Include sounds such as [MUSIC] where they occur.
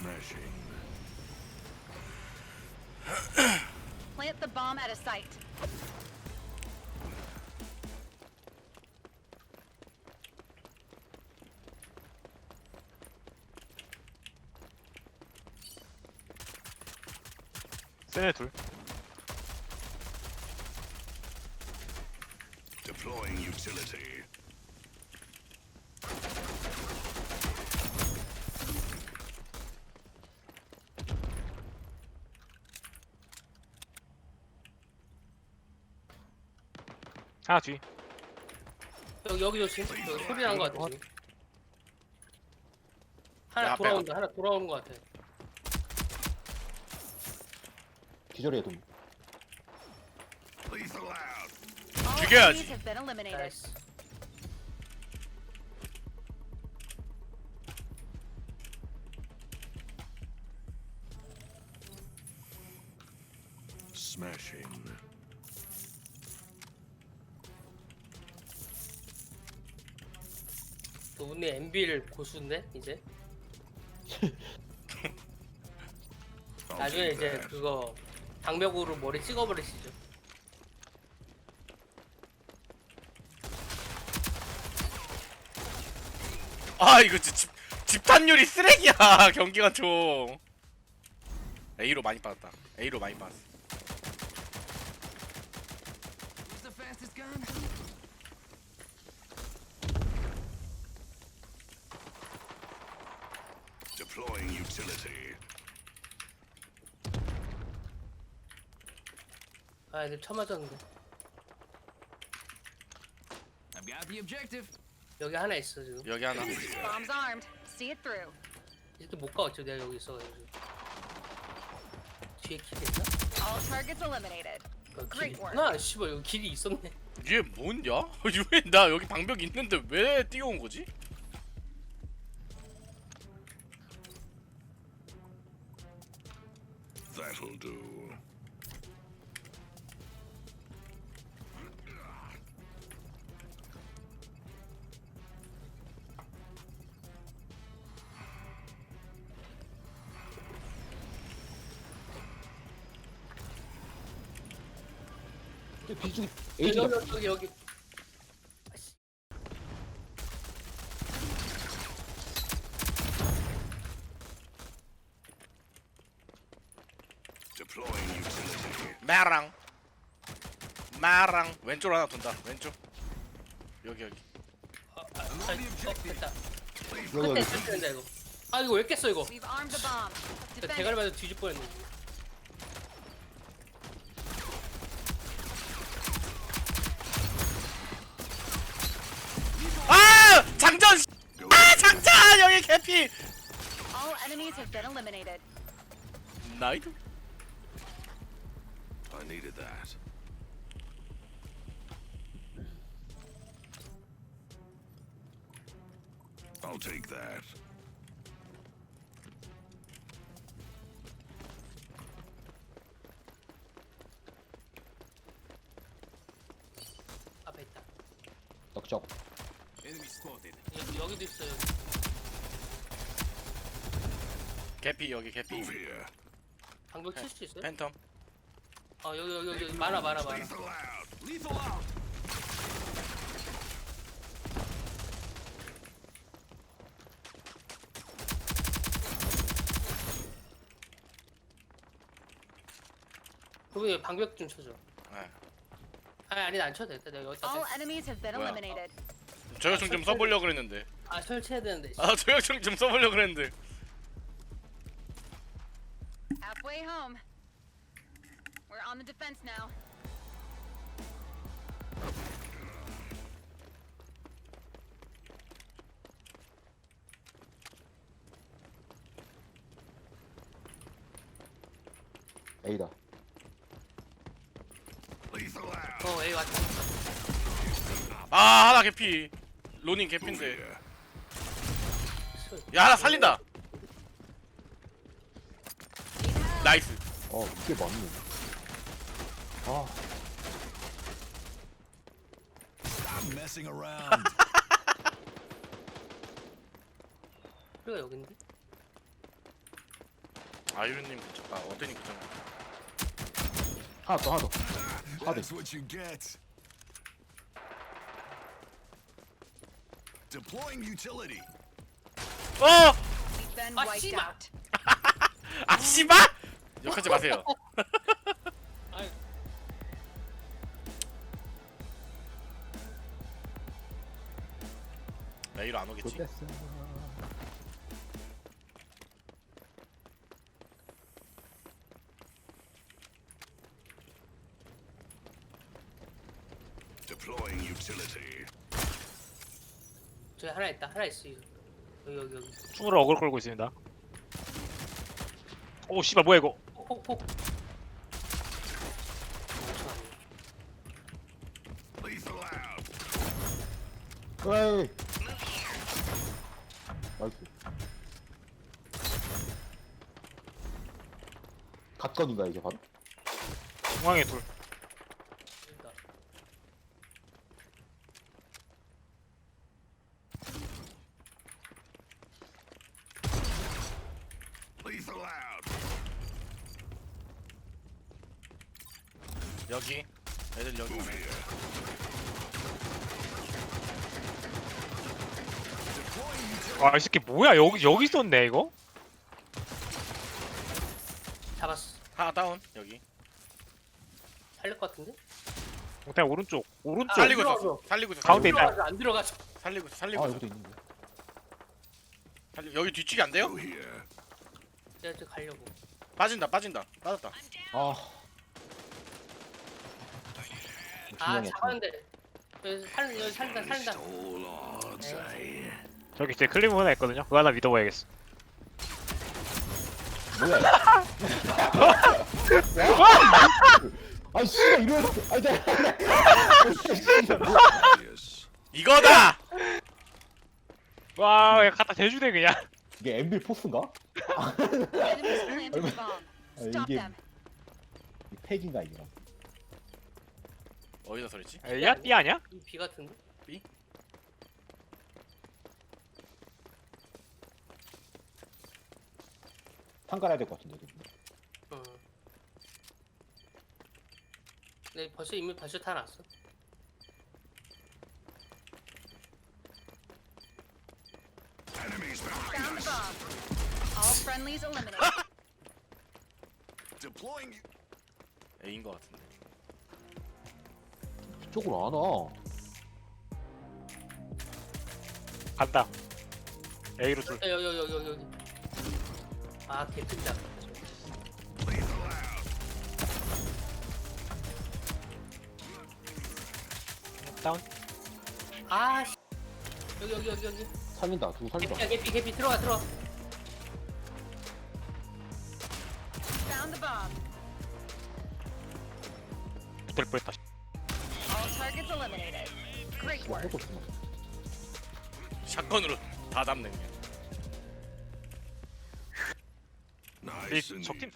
smashing. [CLEARS THROAT] Plant the bomb at a site. Senator. Deploying utility. 하나 뒤. 여기 여기 조심. 여기 소리 나는 것 같아 지금. 하나 야, 돌아온다. 하나 돌아오는 것 같아. 기절이야 돈. 죽여야지. enemies have been eliminated. 나이스. Smashing. 또 운이 엔빌 고수인데 이제. [LAUGHS] 나중에 이제. 그거 방벽으로 머리 찍어버리시죠. 아 이거 집 집탄율이 쓰레기야 [LAUGHS] 경기가 좀. A로 많이 빠졌다. A로 많이 빠졌어. Deploying utility. 아 애들 처맞았는데. I've got the objective. 여기 하나 있어 지금. 여기 하나. Bomb's armed. See it through. 이렇게 못 가 어차피 내가 여기 있어가지고. 뒤에 길이 있나? All targets eliminated. 어, 길이 Great work. 있구나. 씨발 여기 길이 있었네. 얘 뭐냐? 왜 나 여기 방벽 있는데 왜 뛰어온 거지? 비중 여기 에이지가 여기 여기. 마랑. 마랑 왼쪽으로 하나 돈다. 왼쪽. 여기 여기. 아, 아, 아, 어, 됐다. 여기 끝에 텐데 이거. 아 이거 왜 깼어 이거? We've armed the bomb. 나 Defend 대가리. 맞아 뒤질 뻔했네. 아 장전. 아 장전 여기 개피. All enemies have been eliminated. 나이도. I needed that. I'll take that. 앞에 있다. 넉적. Enemy spotted. 여기 여기도 있어요. 개피 여기 개피. Move here. 방벽 칠수 있어요? 팬텀. 어 여기 여기 여기 많아 많아 많아. Lethal out. Lethal out. 그러면 방벽 좀 쳐줘. 네. 아니 아니 안 쳐도 됐다. 내가 여기다. All 댔어. enemies have been Wow. eliminated. 저격총 좀 써보려 그랬는데. 아 설치해야 되는데. 씨. 아 저격총 좀 써보려 그랬는데. Halfway home. We're on the defense now. A다. 어 에이 왔다. 아 하나 개피. 로닝 개피인데. 야 하나 살린다. 어 이게 맞네. 아 Stop messing around. 그리가 여긴데? 아유르님 그쪽 아 어때니 그쪽 하나 더 하나 더 That's what you get. Deploying utility. 어! We've been Ah, wiped 씨발. out. 아 씨발! 욕하지 마세요 [LAUGHS] 아이. A로 안 오겠지 뺐어 Deploying utility. 저기 하나 있다. 하나 있어. 이거. 여기 여기 여기. 충으로 어글 끌고 있습니다. 오 씨발 뭐야 이거? Out. 에이 나이스 갓건인가 이게 바로? 중앙에 둘. Lethal out. 여기 애들 여기 오네. 아 이 새끼 뭐야 여기 여기 있었네 이거? 잡았어. 하나 다운 여기 살릴 것 같은데? 그냥 오른쪽 오른쪽. 아, 살리고 들어가죠. 있어 살리고 있어 가운데 있다. 들어가죠. 안 들어가죠. 있어 살리고 있어 살리고 아 있어 여기도 있는데 살리... 여기 뒤치기 안 돼요? 내가 저 가려고. 빠진다 빠진다 빠졌다 아 아 중앙에 잡았는데. 여기 살 여기 살린다 살린다. Eh? 저기 이제 클리브 하나 있거든요. 그거 하나 믿어봐야겠어. 뭐야 [LAUGHS] 아이 씨발 이래 아이 Yes. 이거다! 와 그냥 갖다 대주네 그냥. 이게 엠빌 포스인가? Planted bomb. Stop them. 이 팩인가 이게 어디서 소리지? A야 B 아니야? 이비 같은데? 탄 깔아야 될 것 같은데 이거. 응. 네 벌써 이미 벌써 다 났어. Enemies behind Found the us. bomb. All friendlies eliminated. Deploying. u- A인 거 같은데 이쪽으로 안 와. 간다. A로 둘. 야, 여기 여기 여기. 아 개뜬다. 다운. 아 씨. 여기 여기 여기 여기. 살린다. 누구 살린다. 개피야 개피 개피 들어가 들어가. Found the bomb. 붙을 뻔했다. Eliminated. Great 와, work. 샷건으로 다 잡네 그냥 Nice 이 and 적팀 easy.